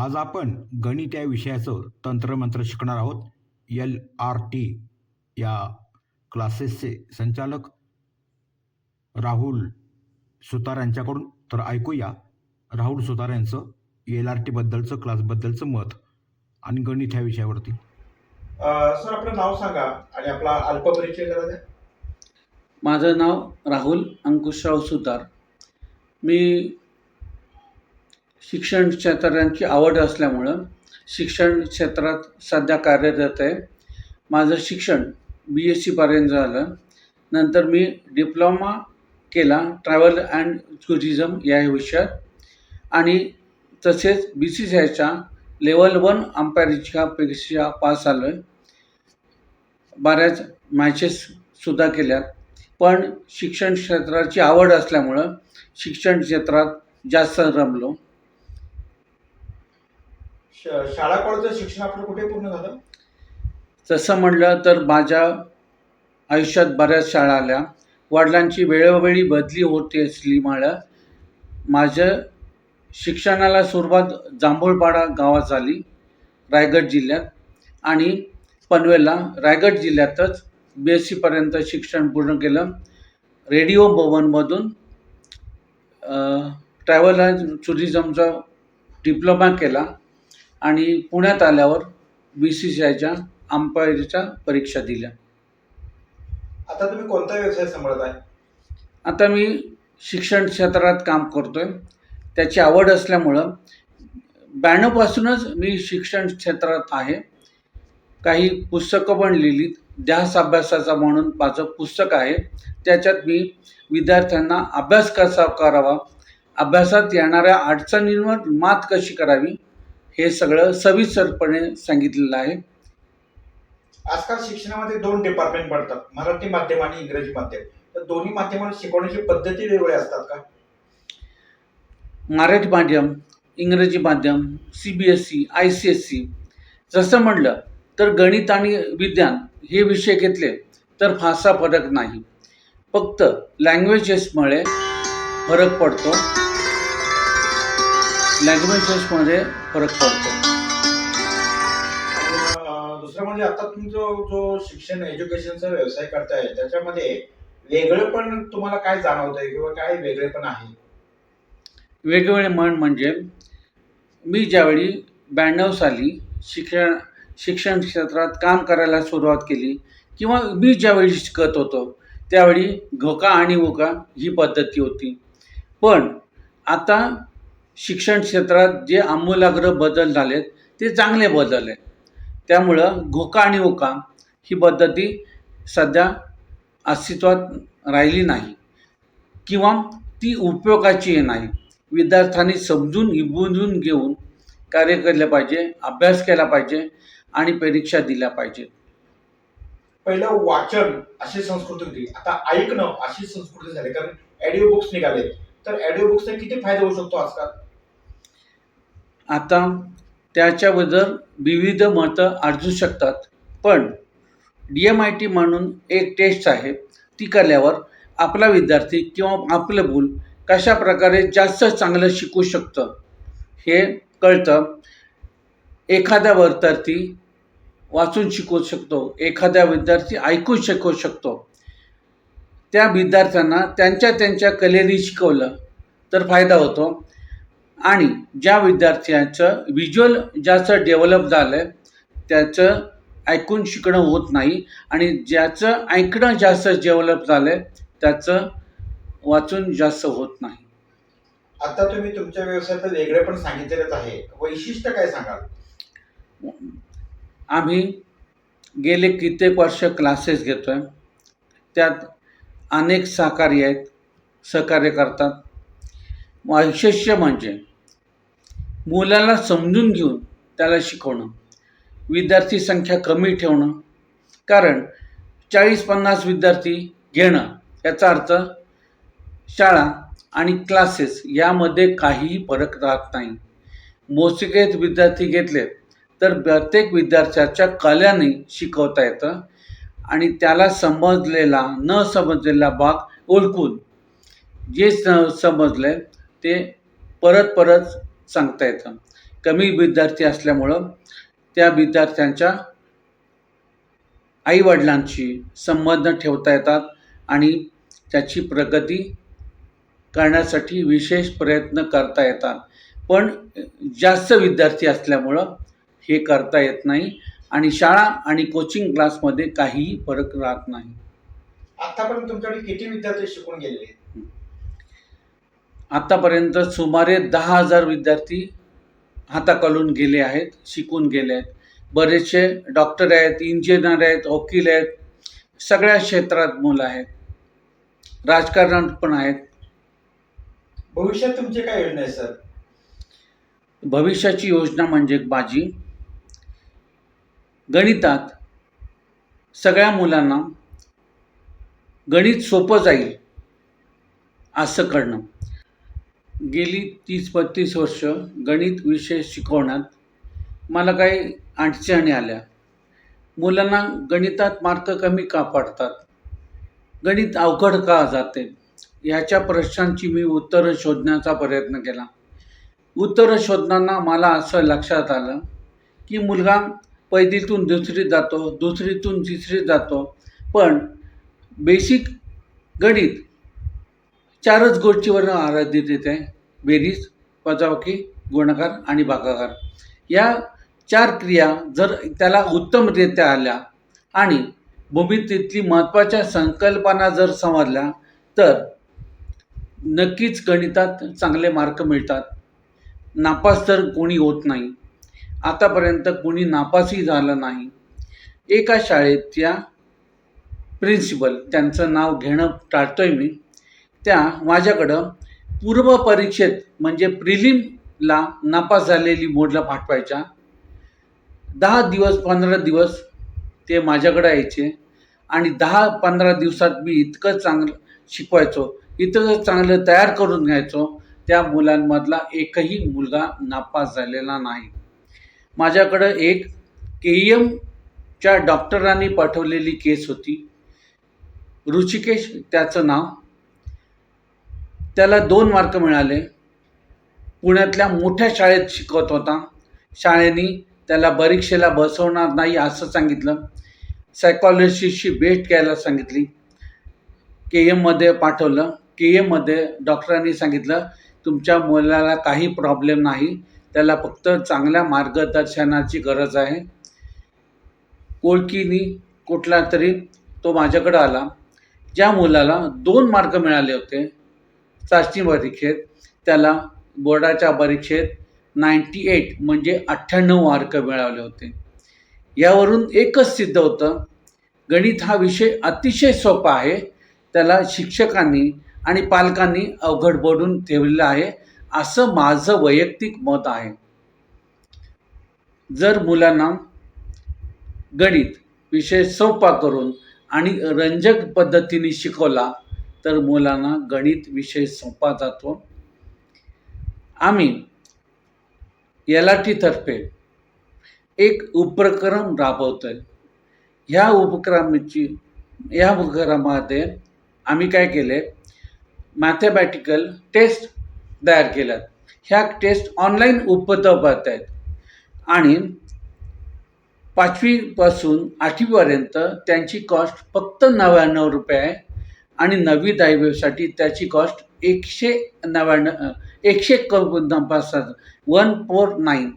आज आपण गणित या विषयाचं तंत्रमंत्र शिकणार आहोत. एल आर टी या क्लासेसचे संचालक राहुल सुतार यांच्याकडून. तर ऐकूया राहुल सुतार यांचं एल आर टीबद्दलचं क्लासबद्दलचं मत आणि गणित ह्या विषयावरती. सर आपलं नाव सांगा आणि आपला अल्प परिचय करा द्या. माझं नाव राहुल अंकुशराव सुतार. मी शिक्षण क्षेत्रांची आवड असल्यामुळं शिक्षण क्षेत्रात सध्या कार्यरत आहे. माझं शिक्षण बी एस सीपर्यंत झालं. नंतर मी डिप्लोमा केला ट्रॅव्हल अँड टुरिझम या विषयात. आणि तसेच बी सी सी आयच्या लेवल वन अंपायरीच्या परीक्षा पास आलो आहे बऱ्याच मॅचेससुद्धा केल्यात. पण शिक्षण क्षेत्राची आवड असल्यामुळं शिक्षण क्षेत्रात जास्त रमलो. शाळा कॉलेजचं शिक्षण आपलं कुठे पूर्ण झालं? तसं म्हणलं तर माझ्या आयुष्यात बऱ्याच शाळा आल्या. वडिलांची वेळोवेळी बदली होते मला माझं शिक्षणाला सुरुवात जांभूळपाडा गावात झाली रायगड जिल्ह्यात. आणि पनवेलला रायगड जिल्ह्यातच बी एस सीपर्यंत शिक्षण पूर्ण केलं. रेडिओ भवनमधून ट्रॅव्हल अँड टुरिझमचा डिप्लोमा केला. आणि पुण्यात आल्यावर बी सी सी आयच्या अंपायरीच्या परीक्षा दिल्या. आता तुम्ही कोणता व्यवसाय सांभाळत आहे आता मी शिक्षण क्षेत्रात काम करतो आहे त्याची आवड असल्यामुळं ब्याण्णवपासूनच मी शिक्षण क्षेत्रात आहे. काही पुस्तकं पण लिहिलीत. ध्यास अभ्यासाचा म्हणून माझं पुस्तक आहे. त्याच्यात मी विद्यार्थ्यांना अभ्यास कसा करावा? अभ्यासात येणाऱ्या अडचणींवर मात कशी करावी? हे सगळं सविस्तरपणे सांगितलेलं आहे. आजकाल शिक्षणामध्ये दोन डिपार्टमेंट पडतात मराठी माध्यम आणि इंग्रजी माध्यम. तर दोन्ही माध्यमात शिकवण्याची पद्धती वेगवेगळ्या असतात का? मराठी माध्यम इंग्रजी माध्यम C B S C I C S C जसं म्हणलं तर गणित आणि विज्ञान हे विषय घेतले तर फारसा फरक नाही. फक्त लँग्वेजेसमुळे फरक पडतो. लँग्वेजेसमध्ये फरक पडतो. दुसरं म्हणजे आता तुमचं जो शिक्षण एज्युकेशनचा व्यवसाय करताय त्याच्यामध्ये वेगळं पण तुम्हाला काय जाणवतंय किंवा काय वेगळे पण आहे? वेगवेगळे म्हण म्हणजे मी ज्यावेळी ब्याण्णव साली शिक्षण शिक्षण क्षेत्रात काम करायला सुरुवात केली किंवा मी ज्यावेळी शिकत होतो त्यावेळी घोका आणि वोका ही पद्धती होती. पण आता शिक्षण क्षेत्रात जे आमूलाग्र बदल झालेत ते चांगले बदल आहेत. त्यामुळं घोका आणि ओका ही पद्धती सध्या अस्तित्वात राहिली नाही. किंवा ती उपयोगाची नाही. विद्यार्थ्यांनी समजून इबून घेऊन कार्य केलं पाहिजे अभ्यास केला पाहिजे आणि परीक्षा दिल्या पाहिजेत. पहिलं वाचन अशी संस्कृती होती. आता ऐकणं अशी संस्कृती झाली. कारण ऑडिओ बुक्स निघाले तर ऑडिओ बुक्सचा किती फायदा होऊ शकतो आजकाल? आता त्याच्याबद्दल विविध मतं आढळू शकतात. पण डी एम आय टी म्हणून एक टेस्ट आहे. ती केल्यावर आपला विद्यार्थी किंवा आपलं मूल कशा प्रकारे जास्त चांगलं शिकू शकतं हे कळतं. एखाद्या विद्यार्थी वाचून शिकवू शकतो एखाद्या विद्यार्थी ऐकू शिकवू शकतो. त्या विद्यार्थ्यांना त्यांच्या त्यांच्या कलेने शिकवलं तर फायदा होतो. आणि ज्या विद्यार्थ्यांचं व्हिज्युअल जास्त डेव्हलप झालं आहे त्याचं ऐकून शिकणं होत नाही आणि ज्याचं ऐकणं जास्त डेव्हलप झालं आहे त्याचं वाचून जास्त होत नाही. आता तुम्ही तुमच्या व्यवसायात वेगळे पण सांगितलेलंच आहे. वैशिष्ट्य काय सांगाल? आम्ही गेले कित्येक वर्ष क्लासेस घेतो आहे त्यात अनेक सहकारी आहेत सहकार्य करतात. वैशिष्ट्य म्हणजे मुलाला समजून घेऊन त्याला शिकवणं. विद्यार्थी संख्या कमी ठेवणं. कारण चाळीस पन्नास विद्यार्थी घेणं याचा अर्थ शाळा आणि क्लासेस यामध्ये काहीही फरक राहत नाही. मोसिकेत विद्यार्थी घेतले तर प्रत्येक विद्यार्थ्याच्या कल्याने शिकवता येतं आणि त्याला समजलेला न समजलेला भाग ओळखून जे स समजलं ते परत परत सांगता येतं. कमी विद्यार्थी असल्यामुळं त्या विद्यार्थ्यांच्या आईवडिलांशी संबंध ठेवता येतात आणि त्याची प्रगती करण्यासाठी विशेष प्रयत्न करता येतात. पण जास्त विद्यार्थी असल्यामुळं हे करता येत नाही आणि शाळा आणि कोचिंग क्लासमध्ये काहीही फरक राहत नाही. आतापर्यंत तुमच्याकडे किती विद्यार्थी शिकून गेलेले आहेत? आत्तापर्यंत सुमारे दहा हजार विद्यार्थी हाताखालून गेले आहेत शिकून गेले आहेत. बरेचसे डॉक्टर आहेत इंजिनियर आहेत वकील आहेत. सगळ्या क्षेत्रात मुलं आहेत. राजकारणात पण आहेत. भविष्यात तुमची काय योजना आहे सर? भविष्याची योजना म्हणजे माझी गणितात सगळ्या मुलांना गणित सोपं जाईल असं करणं. गेली तीस पस्तीस वर्ष गणित विषय शिकवण्यात मला काही अडचणी आल्या. मुलांना गणितात मार्क कमी का पडतात? गणित अवघड का जाते? ह्याच्या प्रश्नांची मी उत्तरं शोधण्याचा प्रयत्न केला. उत्तरं शोधताना मला असं लक्षात आलं की मुलगा पहिलीतून दुसरीत जातो दुसरीतून तिसरीत जातो. पण बेसिक गणित चारच गोष्टीवर आराधित येते बेरीज वजावकी गुणाकार आणि भागाकार. या चार क्रिया जर त्याला उत्तमरित्या आल्या आणि भूमितीतली महत्त्वाच्या संकल्पना जर समजल्या तर नक्कीच गणितात चांगले मार्क मिळतात. नापास तर कोणी होत नाही. आतापर्यंत कोणी नापासही झालं नाही. एका शाळेच्या प्रिन्सिपल त्यांचं नाव घेणं टाळतोय मी त्या माझ्याकडं पूर्व परीक्षेत म्हणजे प्रिलिमला नापास झालेली मोडला पाठवायच्या. दहा दिवस पंधरा दिवस ते माझ्याकडं यायचे आणि दहा पंधरा दिवसात मी इतकं चांगलं शिकवायचो इतकं चांगलं तयार करून घ्यायचो त्या मुलांमधला एकही मुलगा नापास झालेला नाही. माझ्याकडं एक के एमच्या डॉक्टरांनी पाठवलेली केस होती. ऋषिकेश त्याचं नाव त्याला दोन मार्क मिळाले. पुण्यातल्या मोठ्या शाळेत शिकवत होता. शाळेने त्याला परीक्षेला बसवणार नाही असं सांगितलं. सायकॉलॉजिस्टची भेट घ्यायला सांगितली. के एममध्ये पाठवलं. के एममध्ये डॉक्टरांनी सांगितलं तुमच्या मुलाला काही प्रॉब्लेम नाही. त्याला फक्त चांगल्या मार्गदर्शनाची गरज आहे. कोळकीनी कुठला तरी तो माझ्याकडं आला. ज्या मुलाला दोन मार्क मिळाले होते चाचणी परीक्षेत त्याला बोर्डाच्या परीक्षेत नाईंटी एट म्हणजे अठ्ठ्याण्णव मार्क मिळाले होते. यावरून एकच सिद्ध होतं गणित हा विषय अतिशय सोपा आहे त्याला शिक्षकांनी आणि पालकांनी अवघड बोलून ठेवलेलं आहे असं माझं वैयक्तिक मत आहे. जर मुलांना गणित विषय सोपा करून आणि रंजक पद्धतीने शिकवला तर मुलांना गणित विषय सोपा जातो. आम्ही एल आर टीतर्फे एक उपक्रम आहे ह्या उपक्रमाची ह्या उपक्रमामध्ये आम्ही काय केले? मॅथमॅटिकल टेस्ट तयार केल्यात ह्या टेस्ट ऑनलाईन उपलब्ध आहेत. आणि पाचवीपासून आठवीपर्यंत त्यांची कॉस्ट फक्त नव्याण्णव रुपये आहे. आणि नवी दायवेसाठी त्याची कॉस्ट एकशे नव्याण्णव एकशे पाच वन फोर नाईन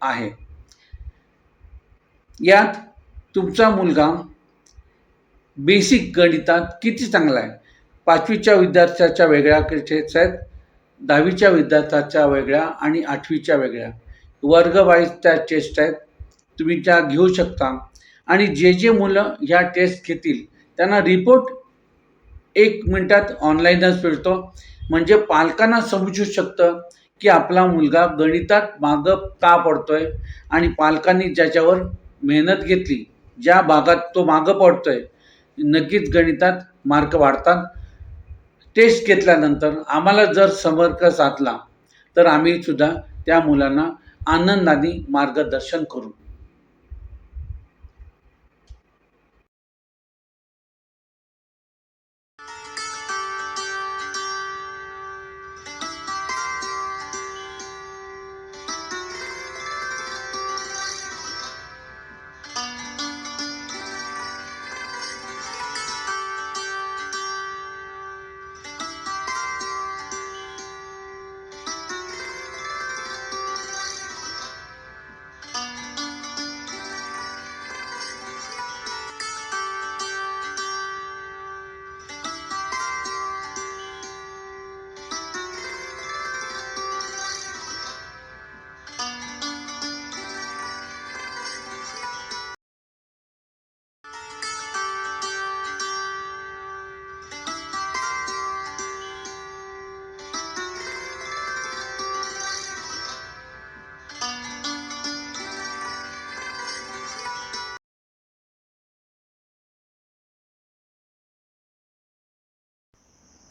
आहे. यात तुमचा मुलगा बेसिक गणितात किती चांगला आहे? पाचवीच्या विद्यार्थ्याच्या वेगळ्या टेस्ट आहेत दहावीच्या विद्यार्थ्याच्या वेगळ्या आणि आठवीच्या वेगळ्या. वर्गवाईज त्या टेस्ट आहेत तुम्ही त्या घेऊ शकता. आणि जे जे मुलं ह्या टेस्ट घेतील त्यांना रिपोर्ट एक मिनटात ऑनलाईनच मिळतो म्हणजे पालकांना समजू शकतं की आपला मुलगा गणितात मागं का पडतोय आणि पालकांनी ज्याच्यावर मेहनत घेतली ज्या भागात तो मागं पडतोय नक्कीच गणितात मार्क वाढतात. टेस्ट घेतल्यानंतर आम्हाला जर संपर्क साधला तर आम्ही सुद्धा त्या मुलांना आनंदाने मार्गदर्शन करू.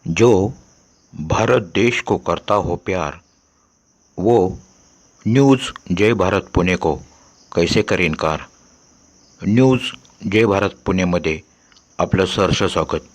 जो भारत देश को करता हो प्यार वो न्यूज़ जय भारत पुणे को कैसे कर इनकार? न्यूज़ जय भारत पुणेमध्ये आपलं सहर्ष स्वागत.